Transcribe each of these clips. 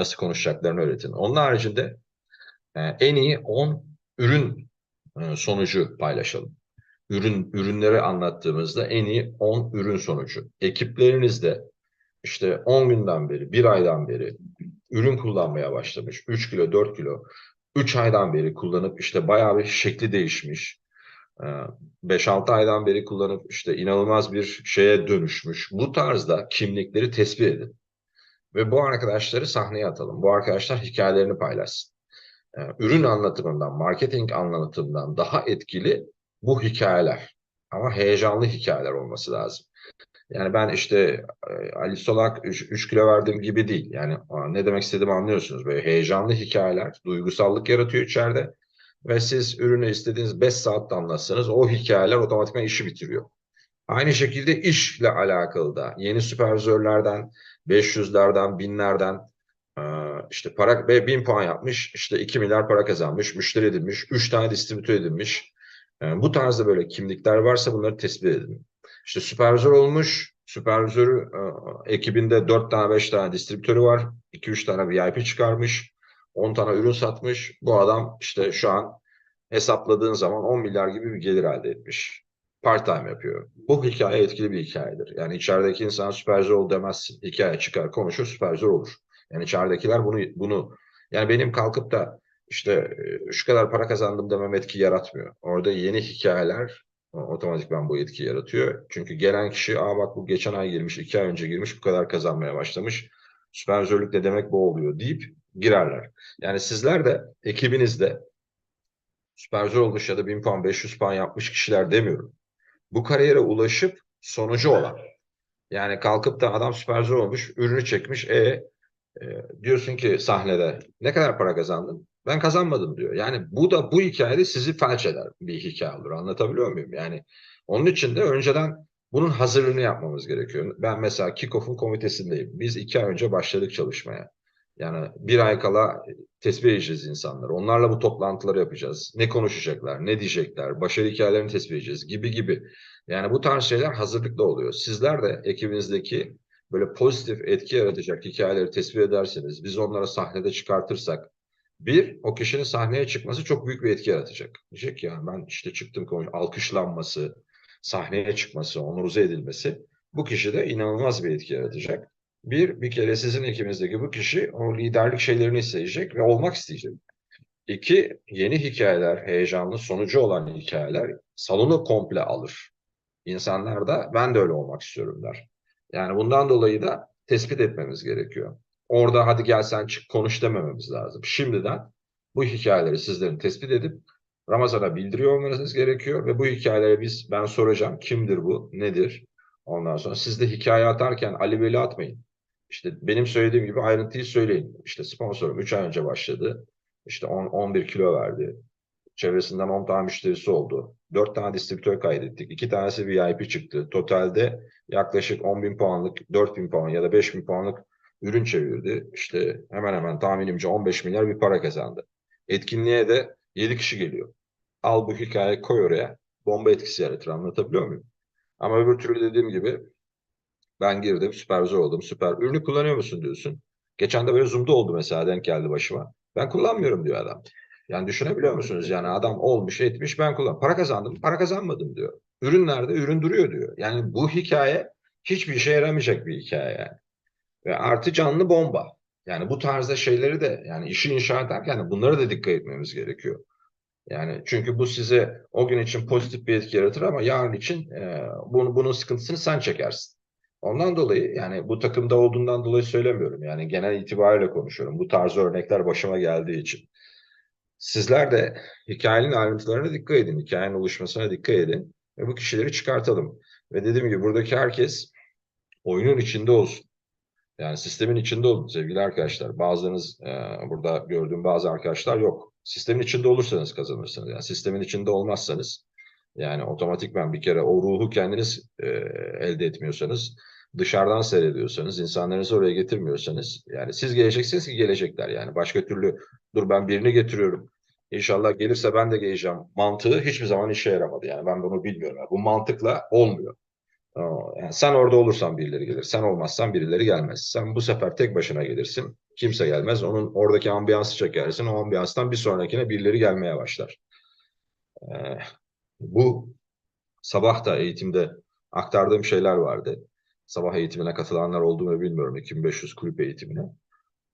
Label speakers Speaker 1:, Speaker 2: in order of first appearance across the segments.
Speaker 1: nasıl konuşacaklarını öğretin. Onun haricinde e, en iyi 10 ürün e, sonucu paylaşalım. Ürün ürünleri anlattığımızda en iyi 10 ürün sonucu. Ekiplerinizde işte 10 günden beri, 1 aydan beri ürün kullanmaya başlamış. 3 kilo, 4 kilo. 3 aydan beri kullanıp işte bayağı bir şekli değişmiş. 5-6 aydan beri kullanıp işte inanılmaz bir şeye dönüşmüş. Bu tarzda kimlikleri tespit edin. Ve bu arkadaşları sahneye atalım. Bu arkadaşlar hikayelerini paylaşsın. Ürün anlatımından, marketing anlatımından daha etkili bu hikayeler. Ama heyecanlı hikayeler olması lazım. Yani ben işte Ali Solak 3 kilo verdiğim gibi değil. Yani ne demek istediğimi anlıyorsunuz. Böyle heyecanlı hikayeler, duygusallık yaratıyor içeride. Ve siz ürünü istediğiniz 5 saatte anlatsanız o hikayeler otomatikman işi bitiriyor. Aynı şekilde işle alakalı da yeni süpervizörlerden, 500'lerden, binlerden işte para 1000 puan yapmış, işte 2 milyar para kazanmış, müşteri edinmiş, 3 tane distribütör edinmiş. Bu tarzda böyle kimlikler varsa bunları tespit edin. İşte süpervizör olmuş, süpervizörü ekibinde 4 tane 5 tane distribütörü var, 2-3 tane VIP çıkarmış, 10 tane ürün satmış. Bu adam işte şu an hesapladığın zaman 10 milyar gibi bir gelir elde etmiş. Part time yapıyor. Bu hikaye etkili bir hikayedir. Yani içerideki insan süpervizör ol demezsin. Hikaye çıkar, konuşur, süpervizör olur. Yani içeridekiler bunu bunu yani benim kalkıp da işte şu kadar para kazandım demem etki yaratmıyor. Orada yeni hikayeler otomatikman bu etki yaratıyor. Çünkü gelen kişi aa bak bu geçen ay girmiş, iki ay önce girmiş bu kadar kazanmaya başlamış. Süpervizörlük ne demek bu oluyor deyip girerler. Yani sizler de ekibinizde süpervizör olmuş ya da 1000 puan 500 puan yapmış kişiler demiyorum. Bu kariyere ulaşıp sonucu olan. Yani kalkıp da adam süpervizör olmuş, ürünü çekmiş. E, e diyorsun ki sahnede ne kadar para kazandın? Ben kazanmadım diyor. Yani bu da bu hikayede sizi felç eder bir hikaye olur. Anlatabiliyor muyum? Yani onun için de önceden bunun hazırlığını yapmamız gerekiyor. Ben mesela Kickoff'un komitesindeyim. Biz iki ay önce başladık çalışmaya. Yani bir ay kala tespit edeceğiz insanları. Onlarla bu toplantıları yapacağız. Ne konuşacaklar, ne diyecekler, başarı hikayelerini tespit edeceğiz gibi gibi. Yani bu tarz şeyler hazırlıklı oluyor. Sizler de ekibinizdeki böyle pozitif etki yaratacak hikayeleri tespit ederseniz, biz onlara sahnede çıkartırsak, bir, o kişinin sahneye çıkması çok büyük bir etki yaratacak. Diyecek ya ben işte çıktım konuş, alkışlanması, sahneye çıkması, onurize edilmesi bu kişide inanılmaz bir etki yaratacak. Bir, bir kere sizin ekibinizdeki bu kişi o liderlik şeylerini isteyecek ve olmak isteyecek. İki, yeni hikayeler, heyecanlı sonucu olan hikayeler salonu komple alır. İnsanlar da ben de öyle olmak istiyorum der. Yani bundan dolayı da tespit etmemiz gerekiyor. Orada hadi gel sen çık konuş demememiz lazım. Şimdiden bu hikayeleri sizlerin tespit edip Ramazan'a bildiriyor olmanız gerekiyor ve bu hikayelere biz ben soracağım kimdir bu, nedir? Ondan sonra siz de hikaye atarken Ali Bey'le atmayın. İşte benim söylediğim gibi ayrıntıyı söyleyin. İşte sponsorum 3 ay önce başladı. İşte 10, 11 kilo verdi. Çevresinden 10 tane müşterisi oldu. 4 tane distribütör kaydettik. 2 tanesi VIP çıktı. Totalde yaklaşık 10 bin puanlık, 4 bin puan ya da 5 bin puanlık ürün çevirdi. İşte hemen hemen tahminimce 15 milyar bir para kazandı. Etkinliğe de 7 kişi geliyor. Al bu hikaye koy oraya. Bomba etkisi yaratır. Anlatabiliyor muyum? Ama öbür türlü dediğim gibi ben girdim, süpervizör oldum, süper. Ürünü kullanıyor musun diyorsun. Geçen de böyle Zoom'da oldu mesela, denk geldi başıma. Ben kullanmıyorum diyor adam. Yani düşünebiliyor musunuz? Yani adam olmuş, etmiş, ben kullan. Para kazandım, para kazanmadım diyor. Ürün nerede? Ürün duruyor diyor. Yani bu hikaye hiçbir işe yaramayacak bir hikaye yani. Ve artı canlı bomba. Yani bu tarzda şeyleri de yani işi inşa ederken bunlara da dikkat etmemiz gerekiyor. Yani çünkü bu size o gün için pozitif bir etki yaratır ama yarın için e, bunu, bunun sıkıntısını sen çekersin. Ondan dolayı yani bu takımda olduğundan dolayı söylemiyorum. Yani genel itibariyle konuşuyorum. Bu tarz örnekler başıma geldiği için. Sizler de hikayenin ayrıntılarına dikkat edin. Hikayenin oluşmasına dikkat edin. Ve bu kişileri çıkartalım. Ve dediğim gibi buradaki herkes oyunun içinde olsun. Yani sistemin içinde olun sevgili arkadaşlar. Bazılarınız e, burada gördüğüm bazı arkadaşlar yok. Sistemin içinde olursanız kazanırsınız. Yani sistemin içinde olmazsanız yani otomatikman bir kere o ruhu kendiniz e, elde etmiyorsanız dışarıdan seyrediyorsanız, insanlarınızı oraya getirmiyorsanız yani siz geleceksiniz ki gelecekler yani. Başka türlü dur ben birini getiriyorum. İnşallah gelirse ben de geleceğim. Mantığı hiçbir zaman işe yaramadı. Yani ben bunu bilmiyorum. Bu mantıkla olmuyor. Yani sen orada olursan birileri gelir. Sen olmazsan birileri gelmez. Sen bu sefer tek başına gelirsin. Kimse gelmez. Onun oradaki ambiyansı çekersin. O ambiyanstan bir sonrakine birileri gelmeye başlar. Bu sabah da eğitimde aktardığım şeyler vardı. Sabah eğitimine katılanlar oldu mu bilmiyorum. 2500 kulüp eğitimine.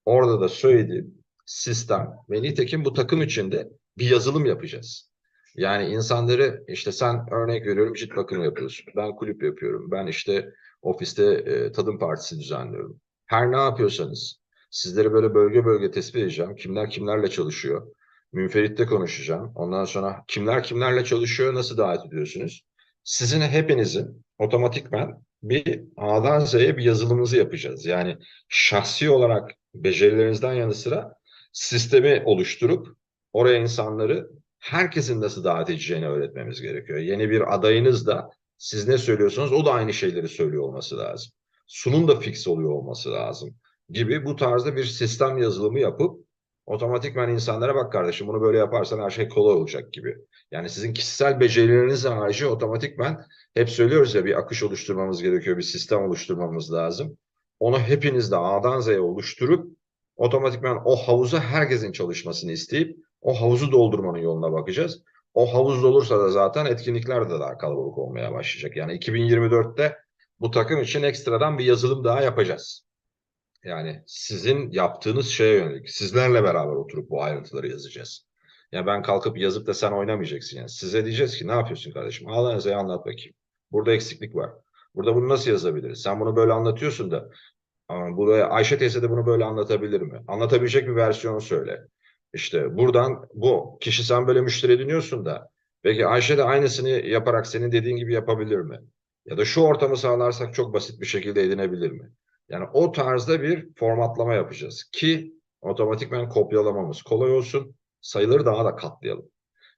Speaker 1: Orada da söylediğim sistem ve nitekim bu takım içinde bir yazılım yapacağız. Yani insanları işte sen örnek veriyorum cilt bakımı yapıyorsun. Ben kulüp yapıyorum. Ben işte ofiste e, tadım partisi düzenliyorum. Her ne yapıyorsanız sizleri böyle bölge bölge tespit edeceğim. Kimler kimlerle çalışıyor. Münferitte konuşacağım. Ondan sonra kimler kimlerle çalışıyor, nasıl davet ediyorsunuz? Sizin hepinizin otomatikman bir A'dan Z'ye bir yazılımınızı yapacağız. Yani şahsi olarak becerilerinizden yanı sıra sistemi oluşturup oraya insanları herkesin nasıl davet edeceğini öğretmemiz gerekiyor. Yeni bir adayınız da siz ne söylüyorsunuz o da aynı şeyleri söylüyor olması lazım. Sunum da fix oluyor olması lazım gibi bu tarzda bir sistem yazılımı yapıp otomatikman insanlara bak kardeşim bunu böyle yaparsan her şey kolay olacak gibi. Yani sizin kişisel becerileriniz harici otomatikman hep söylüyoruz ya bir akış oluşturmamız gerekiyor, bir sistem oluşturmamız lazım. Onu hepiniz de A'dan Z'ye oluşturup otomatikman o havuza herkesin çalışmasını isteyip o havuzu doldurmanın yoluna bakacağız. O havuz dolursa da zaten etkinlikler de daha kalabalık olmaya başlayacak. Yani 2024'te bu takım için ekstradan bir yazılım daha yapacağız. Yani sizin yaptığınız şeye yönelik, sizlerle beraber oturup bu ayrıntıları yazacağız. Ya ben kalkıp yazıp da sen oynamayacaksın yani. Size diyeceğiz ki ne yapıyorsun kardeşim? Al Ze'ye anlat bakayım. Burada eksiklik var. Burada bunu nasıl yazabiliriz? Sen bunu böyle anlatıyorsun da buraya Ayşe teyze de bunu böyle anlatabilir mi? Anlatabilecek bir versiyon söyle. İşte buradan bu kişi sen böyle müşteri ediniyorsun da peki Ayşe de aynısını yaparak senin dediğin gibi yapabilir mi? Ya da şu ortamı sağlarsak çok basit bir şekilde edinebilir mi? Yani o tarzda bir formatlama yapacağız ki otomatikman kopyalamamız kolay olsun. Sayıları daha da katlayalım.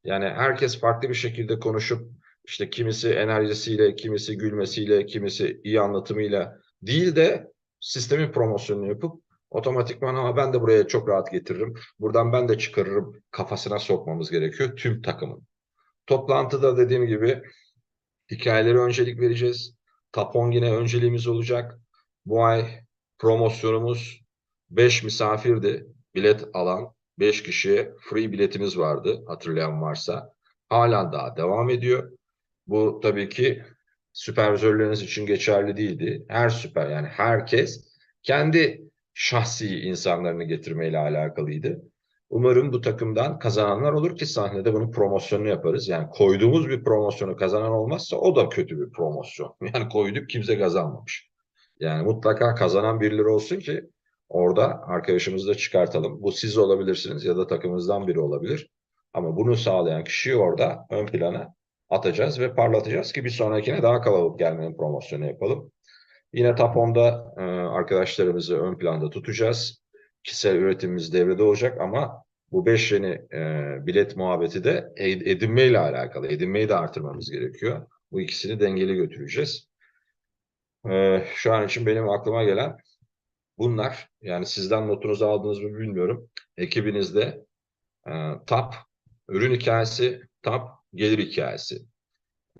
Speaker 1: Yani herkes farklı bir şekilde konuşup işte kimisi enerjisiyle, kimisi gülmesiyle, kimisi iyi anlatımıyla değil de sistemin promosyonunu yapıp otomatikman ama ben de buraya çok rahat getiririm. Buradan ben de çıkarırım kafasına sokmamız gerekiyor tüm takımın. Toplantıda dediğim gibi hikayeleri öncelik vereceğiz. Tapon önceliğimiz olacak. Bu ay promosyonumuz 5 misafirdi. Bilet alan 5 kişiye free biletimiz vardı hatırlayan varsa. Halen daha devam ediyor. Bu tabii ki süpervizörleriniz için geçerli değildi. Her süper yani herkes kendi şahsi insanlarını getirmeyle alakalıydı. Umarım bu takımdan kazananlar olur ki sahnede bunun promosyonunu yaparız. Yani koyduğumuz bir promosyonu kazanan olmazsa o da kötü bir promosyon. Yani koyduk kimse kazanmamış. Yani mutlaka kazanan birileri olsun ki orada arkadaşımızı da çıkartalım. Bu siz olabilirsiniz ya da takımımızdan biri olabilir. Ama bunu sağlayan kişiyi orada ön plana atacağız ve parlatacağız ki bir sonrakine daha kalabalık gelmenin promosyonu yapalım. Yine Tapon'da e, arkadaşlarımızı ön planda tutacağız. Kişisel üretimimiz devrede olacak ama bu beş yeni e, bilet muhabbeti de edinmeyle alakalı. Edinmeyi de artırmamız gerekiyor. Bu ikisini dengeli götüreceğiz. E, şu an için benim aklıma gelen bunlar. Yani sizden notunuzu aldınız mı bilmiyorum. Ekibinizde e, TAP, ürün hikayesi, TAP, gelir hikayesi.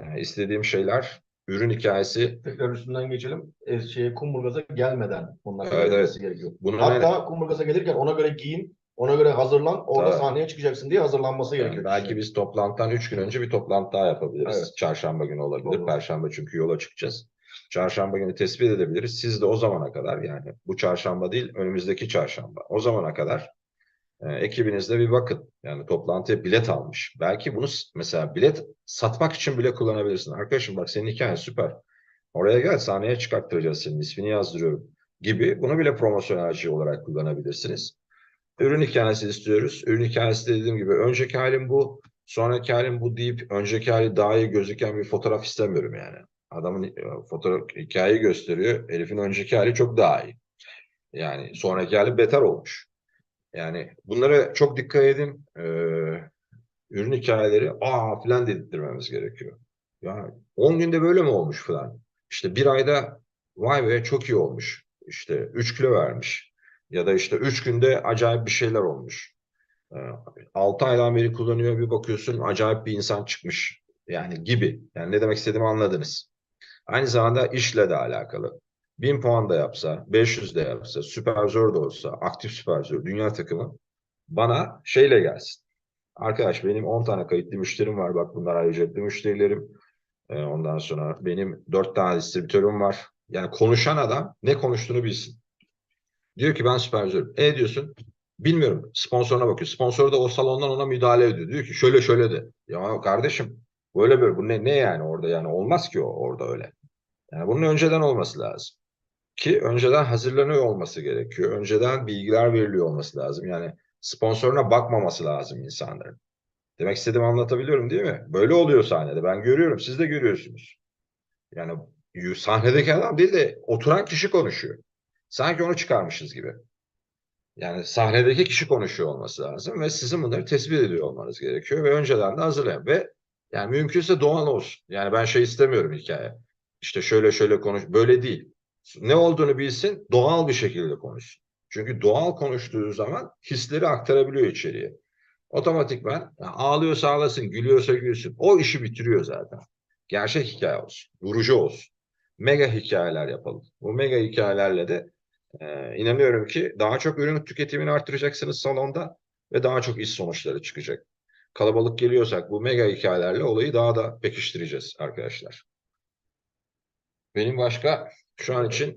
Speaker 1: E, istediğim şeyler ürün hikayesi.
Speaker 2: Tekrar üstünden geçelim. E, şeye kumburgaza gelmeden onlar
Speaker 1: Evet,
Speaker 2: evet, gerekiyor.
Speaker 1: Bunun
Speaker 2: Hatta kumburgaza gelirken ona göre giyin, ona göre hazırlan, orada
Speaker 1: Tabii.
Speaker 2: sahneye çıkacaksın diye hazırlanması
Speaker 1: Yani
Speaker 2: gerekiyor.
Speaker 1: belki biz toplantıdan üç gün önce bir toplantı daha yapabiliriz.
Speaker 2: Evet.
Speaker 1: Çarşamba günü olabilir.
Speaker 2: Doğru.
Speaker 1: Perşembe çünkü yola çıkacağız. Çarşamba günü tespit edebiliriz. Siz de o zamana kadar yani bu çarşamba değil önümüzdeki çarşamba. O zamana kadar e, ekibinizde bir bakın. Yani toplantıya bilet almış. Belki bunu mesela bilet satmak için bile kullanabilirsin. Arkadaşım bak senin hikayen süper. Oraya gel sahneye çıkarttıracağız senin ismini yazdırıyorum gibi bunu bile promosyon aracı olarak kullanabilirsiniz. Ürün hikayesi istiyoruz. Ürün hikayesi de dediğim gibi önceki halim bu, sonraki halim bu deyip önceki hali daha iyi gözüken bir fotoğraf istemiyorum yani. Adamın e, fotoğraf hikayeyi gösteriyor. Herifin önceki hali çok daha iyi. Yani sonraki hali beter olmuş. Yani bunlara çok dikkat edin. Ee, ürün hikayeleri aa filan dedirtmemiz gerekiyor. Ya 10 günde böyle mi olmuş falan. İşte bir ayda vay be çok iyi olmuş. İşte 3 kilo vermiş. Ya da işte 3 günde acayip bir şeyler olmuş. 6 aydan beri kullanıyor bir bakıyorsun acayip bir insan çıkmış. Yani gibi. Yani ne demek istediğimi anladınız. Aynı zamanda işle de alakalı. 1000 puan da yapsa, 500 de yapsa, süperzor da olsa, aktif süperzor, dünya takımı bana şeyle gelsin. Arkadaş benim 10 tane kayıtlı müşterim var. Bak bunlar ücretli müşterilerim. Ee, ondan sonra benim 4 tane distribütörüm var. Yani konuşan adam ne konuştuğunu bilsin. Diyor ki ben süperzörüm. E diyorsun. Bilmiyorum. Sponsoruna bakıyor. Sponsor da o salondan ona müdahale ediyor. Diyor ki şöyle şöyle de. Ya kardeşim böyle böyle. Bu ne, ne yani orada yani olmaz ki o orada öyle. Yani bunun önceden olması lazım. Ki önceden hazırlanıyor olması gerekiyor. Önceden bilgiler veriliyor olması lazım. Yani sponsoruna bakmaması lazım insanların. Demek istediğimi anlatabiliyorum değil mi? Böyle oluyor sahnede. Ben görüyorum. Siz de görüyorsunuz. Yani sahnedeki adam değil de oturan kişi konuşuyor. Sanki onu çıkarmışız gibi. Yani sahnedeki kişi konuşuyor olması lazım ve sizin bunları tespit ediyor olmanız gerekiyor ve önceden de hazırlayın ve yani mümkünse doğal olsun. Yani ben şey istemiyorum hikaye. İşte şöyle şöyle konuş. Böyle değil. Ne olduğunu bilsin, doğal bir şekilde konuşsun. Çünkü doğal konuştuğu zaman hisleri aktarabiliyor içeriye. Otomatikman yani ağlıyorsa ağlasın, gülüyorsa gülsün. O işi bitiriyor zaten. Gerçek hikaye olsun, vurucu olsun. Mega hikayeler yapalım. Bu mega hikayelerle de e, inanıyorum ki daha çok ürün tüketimini artıracaksınız salonda ve daha çok iş sonuçları çıkacak. Kalabalık geliyorsak bu mega hikayelerle olayı daha da pekiştireceğiz arkadaşlar. Benim başka şu an için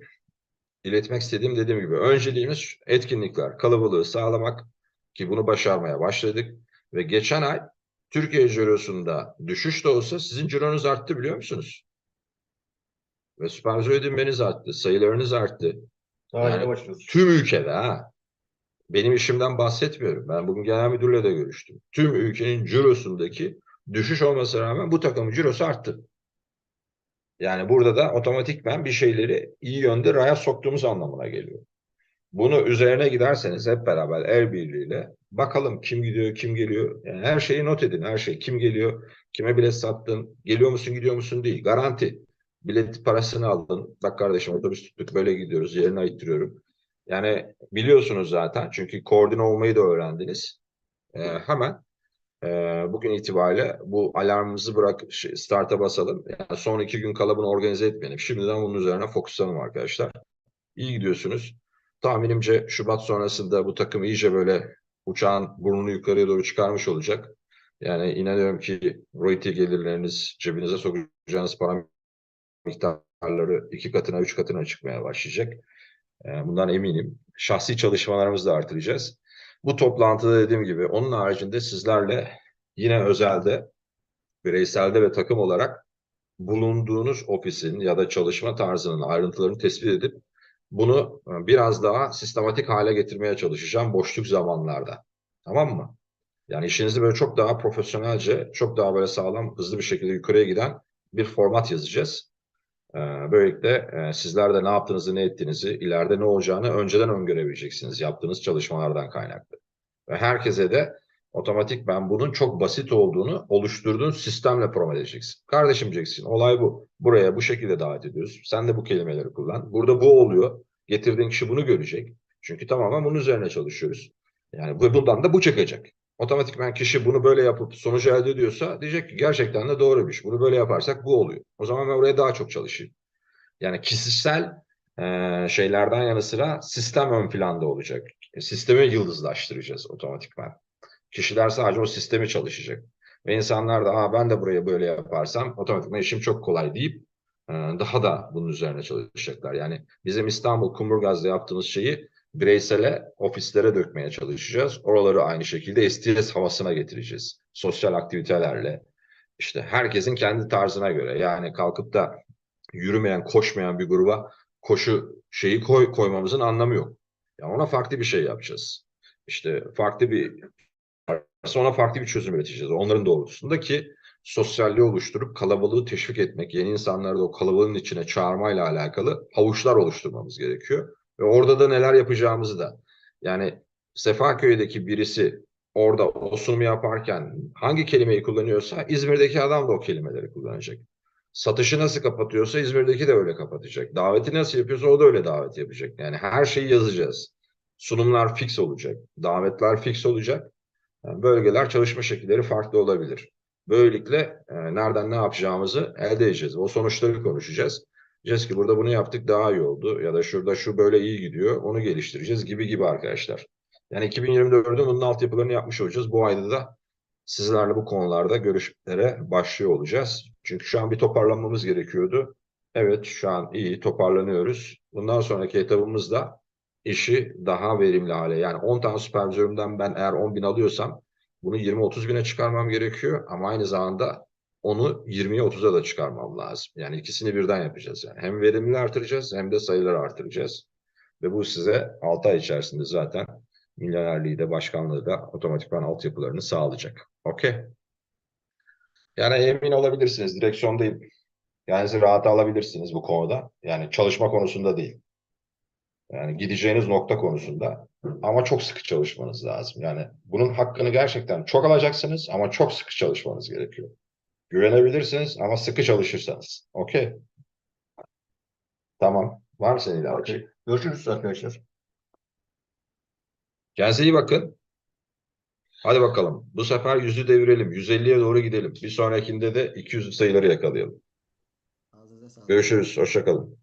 Speaker 1: iletmek istediğim dediğim gibi önceliğimiz etkinlikler, kalabalığı sağlamak ki bunu başarmaya başladık ve geçen ay Türkiye cirosunda düşüş de olsa sizin cironuz arttı biliyor musunuz? Ve süperzor edinmeniz arttı, sayılarınız arttı.
Speaker 2: Daha
Speaker 1: Yani. Tüm ülkede ha. Benim işimden bahsetmiyorum. Ben bugün genel müdürle de görüştüm. Tüm ülkenin cirosundaki düşüş olmasına rağmen bu takımın cirosu arttı. Yani burada da otomatikmen bir şeyleri iyi yönde raya soktuğumuz anlamına geliyor. Bunu üzerine giderseniz hep beraber el birliğiyle bakalım kim gidiyor, kim geliyor. Yani her şeyi not edin. Her şey kim geliyor, kime bilet sattın, geliyor musun, gidiyor musun değil. Garanti. Bilet parasını aldın. Bak kardeşim otobüs tuttuk böyle gidiyoruz. Yerini ayıttırıyorum. Yani biliyorsunuz zaten. Çünkü koordine olmayı da öğrendiniz. Ee, hemen e, bugün itibariyle bu alarmımızı bırak start'a basalım. Yani son iki gün kala bunu organize etmeyelim. Şimdiden bunun üzerine fokuslanalım arkadaşlar. İyi gidiyorsunuz. Tahminimce Şubat sonrasında bu takım iyice böyle uçağın burnunu yukarıya doğru çıkarmış olacak. Yani inanıyorum ki royalty gelirleriniz cebinize sokacağınız para miktarları iki katına, üç katına çıkmaya başlayacak. Ee, Bundan eminim. Şahsi çalışmalarımızı da artıracağız. Bu toplantıda dediğim gibi onun haricinde sizlerle yine özelde, bireyselde ve takım olarak bulunduğunuz ofisin ya da çalışma tarzının ayrıntılarını tespit edip bunu e, biraz daha sistematik hale getirmeye çalışacağım boşluk zamanlarda. Tamam mı? Yani işinizi böyle çok daha profesyonelce, çok daha böyle sağlam, hızlı bir şekilde yukarıya giden bir format yazacağız. Ee, Böylelikle e, sizler de ne yaptığınızı, ne ettiğinizi, ileride ne olacağını önceden öngörebileceksiniz yaptığınız çalışmalardan kaynaklı. Ve herkese de otomatik ben bunun çok basit olduğunu oluşturduğun sistemle promote edeceksin. Kardeşim diyeceksin, olay bu. Buraya bu şekilde davet ediyoruz. Sen de bu kelimeleri kullan. Burada bu oluyor. Getirdiğin kişi bunu görecek. Çünkü tamamen bunun üzerine çalışıyoruz. Yani bu- bundan da bu çıkacak. Otomatikman kişi bunu böyle yapıp sonucu elde ediyorsa diyecek ki gerçekten de doğruymuş. Bunu böyle yaparsak bu oluyor. O zaman ben oraya daha çok çalışayım. Yani kişisel eee, şeylerden yanı sıra sistem ön planda olacak. E, Sistemi yıldızlaştıracağız otomatikman. Kişiler sadece o sistemi çalışacak. Ve insanlar da Aa, ben de buraya böyle yaparsam otomatikman işim çok kolay deyip e, daha da bunun üzerine çalışacaklar. Yani bizim İstanbul Kumburgaz'da yaptığımız şeyi bireysele, ofislere dökmeye çalışacağız. Oraları aynı şekilde STS havasına getireceğiz. Sosyal aktivitelerle. İşte herkesin kendi tarzına göre. Yani kalkıp da yürümeyen, koşmayan bir gruba koşu şeyi koy, koymamızın anlamı yok. Yani ona farklı bir şey yapacağız. İşte farklı bir sonra farklı bir çözüm üreteceğiz. Onların doğrultusunda ki sosyalliği oluşturup kalabalığı teşvik etmek, yeni insanları da o kalabalığın içine çağırmayla alakalı havuçlar oluşturmamız gerekiyor. Ve orada da neler yapacağımızı da. Yani Sefaköy'deki birisi orada o sunumu yaparken hangi kelimeyi kullanıyorsa İzmir'deki adam da o kelimeleri kullanacak. Satışı nasıl kapatıyorsa İzmir'deki de öyle kapatacak. Daveti nasıl yapıyorsa o da öyle davet yapacak. Yani her şeyi yazacağız. Sunumlar fix olacak. Davetler fix olacak. Yani bölgeler çalışma şekilleri farklı olabilir. Böylelikle e, nereden ne yapacağımızı elde edeceğiz. O sonuçları konuşacağız. Diyeceğiz ki burada bunu yaptık daha iyi oldu ya da şurada şu böyle iyi gidiyor onu geliştireceğiz gibi gibi arkadaşlar. Yani 2024'de bunun altyapılarını yapmış olacağız. Bu ayda da sizlerle bu konularda görüşmelere başlıyor olacağız. Çünkü şu an bir toparlanmamız gerekiyordu. Evet şu an iyi toparlanıyoruz. Bundan sonraki etabımızda işi daha verimli hale yani 10 tane süpervizörümden ben eğer 10 bin alıyorsam bunu 20-30 bine çıkarmam gerekiyor ama aynı zamanda onu 20'ye 30'a da çıkarmam lazım. Yani ikisini birden yapacağız. Yani hem verimliliği artıracağız hem de sayıları artıracağız. Ve bu size 6 ay içerisinde zaten milyonerliği de başkanlığı da otomatikman altyapılarını sağlayacak. Okey. Yani emin olabilirsiniz. Direksiyondayım. Yani rahat alabilirsiniz bu konuda. Yani çalışma konusunda değil. Yani gideceğiniz nokta konusunda. Ama çok sıkı çalışmanız lazım. Yani bunun hakkını gerçekten çok alacaksınız ama çok sıkı çalışmanız gerekiyor. Güvenebilirsiniz ama sıkı çalışırsanız. Okey. Tamam. Var mı senin ilave?
Speaker 2: Okey. Görüşürüz arkadaşlar.
Speaker 1: Kendinize iyi bakın. Hadi bakalım. Bu sefer yüzü devirelim. 150'ye doğru gidelim. Bir sonrakinde de 200 sayıları yakalayalım. Görüşürüz. Hoşça kalın.